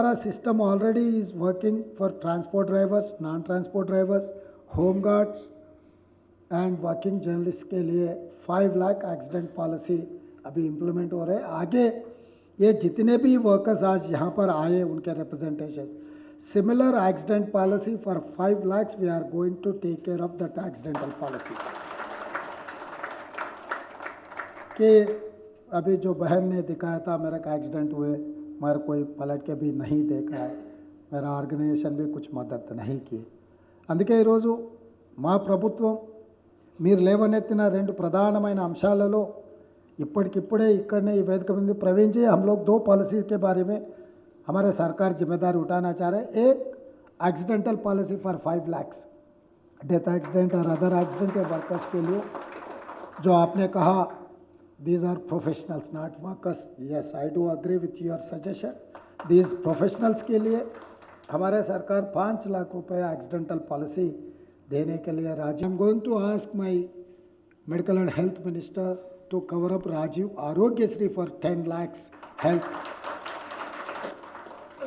हमारा system already is working for transport drivers non transport drivers home guards and working journalist के लिए five lakh accident policy अभी implement हो रहे हैं आगे ये जितने भी वर्कर्स आज यहाँ पर आए उनके representation similar accident policy for five lakhs we are going to take care of that accidental policy कि अभी जो बहन ने दिखाया था मेरा का एक्सीडेंट हुए मार कोई पलट के भी नहीं देखा है मेरा ऑर्गेनाइजेशन में कुछ मदद नहीं की আজকে रोज মা প্রভুত্বмир লেবন エット িনা రెండు ప్రదానమైన అంశాలలో ఇప్పటికిప్పడే ఇక్కడే ఈ వేదిక మంది ప్రవేంచే హమలక్ దో పాలసీస్ కే బారేమే హమారే సర్కార్ జిమేదార్ ఉటానా చారే ఏక్ accidental policy for 5 lakh death accident or other accident కే బర్ఫస్ కేలియే జో ఆప్నే కహా These are professionals, not workers. Yes, I do agree with your suggestion. These professionals ke liye hamare sarkar 5 lakh rupaye accidental policy dene ke liye rajiv i'm going to ask my medical and health minister to cover up rajiv arogya Aarogyasri for 10 lakhs health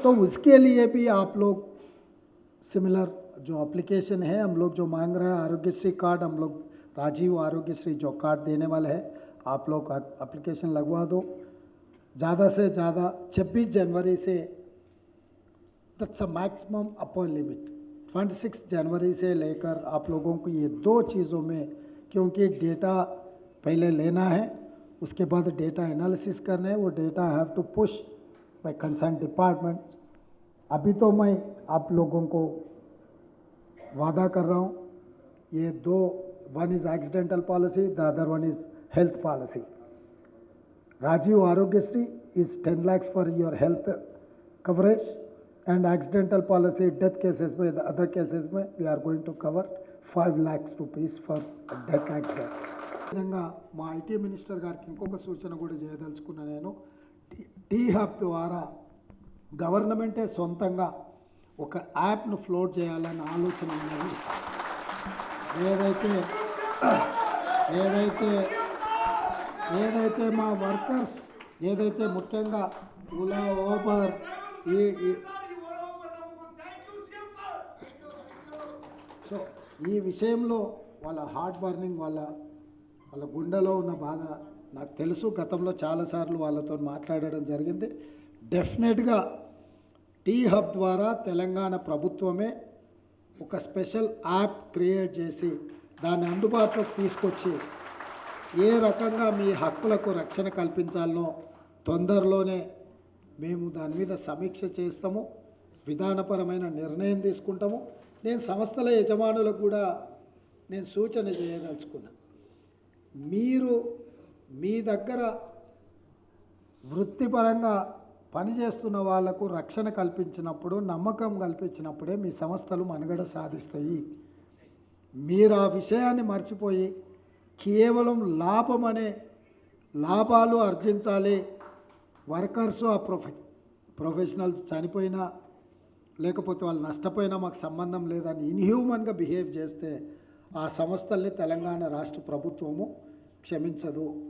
तो उसके लिए भी आप लोग similar जो application है हम लोग जो मांग रहे हैं आरोग्यश्री कार्ड हम लोग राजीव आरोग्यश्री जो कार्ड देने वाले हैं आप लोग अप्लीकेशन लगवा दो ज़्यादा से ज़्यादा 26 जनवरी से that's a maximum upper limit 26 जनवरी से लेकर आप लोगों को ये दो चीज़ों में क्योंकि डेटा पहले लेना है उसके बाद डेटा एनालिसिस करना है वो data have to push by concern department अभी तो मैं आप लोगों को वादा कर रहा हूँ ये दो one is accidental policy the other one is health policy Rajiv Aarogyasri is ten lakhs for your health coverage and accidental policy death cases May other cases May we are going to cover five lakhs rupees for death accident విధంగా మా IT minister గారికి ఇంకొక సూచన కూడా చేయదలుచుకున్న నేను tea hub ద్వారా గవర్నమెంటే సొంతంగా ఒక యాప్ను ఫ్లోట్ చేయాలనే ఆలోచన ఉన్నది ఏదైతే ఏదైతే ఏదైతే మా వర్కర్స్ ఏదైతే ముఖ్యంగా ఓలా ఓబర్ ఈ సో ఈ విషయంలో వాళ్ళ హార్ట్ బర్నింగ్ వాళ్ళ వాళ్ళ గుండెలో ఉన్న బాధ నాకు తెలుసు గతంలో చాలాసార్లు వాళ్ళతో మాట్లాడడం జరిగింది డెఫినెట్గా టీ హబ్ ద్వారా తెలంగాణ ప్రభుత్వమే ఒక స్పెషల్ యాప్ క్రియేట్ చేసి దాన్ని అందుబాటులోకి తీసుకొచ్చి ఏ రకంగా మీ హక్కులకు రక్షణ కల్పించాలనో తొందరలోనే మేము దాని మీద సమీక్ష చేస్తాము విధానపరమైన నిర్ణయం తీసుకుంటాము నేను సంస్థల యజమానులకు కూడా నేను సూచన చేయదలుచుకున్నా మీరు మీ దగ్గర వృత్తిపరంగా పనిచేస్తున్న వాళ్లకు రక్షణ కల్పించినప్పుడు నమ్మకం కల్పించినప్పుడే మీ సంస్థలు మనుగడ సాధిస్తాయి మీరు ఆ విషయాన్ని మర్చిపోయి కేవలం లాభం అనే లాభాలు ఆర్జించాలి వర్కర్స్ ఆ ప్రొఫె ప్రొఫెషనల్స్ చనిపోయినా లేకపోతే వాళ్ళు నష్టపోయినా మాకు సంబంధం లేదని ఇన్హ్యూమన్గా బిహేవ్ చేస్తే ఆ సంస్థల్ని తెలంగాణ రాష్ట్ర ప్రభుత్వము క్షమించదు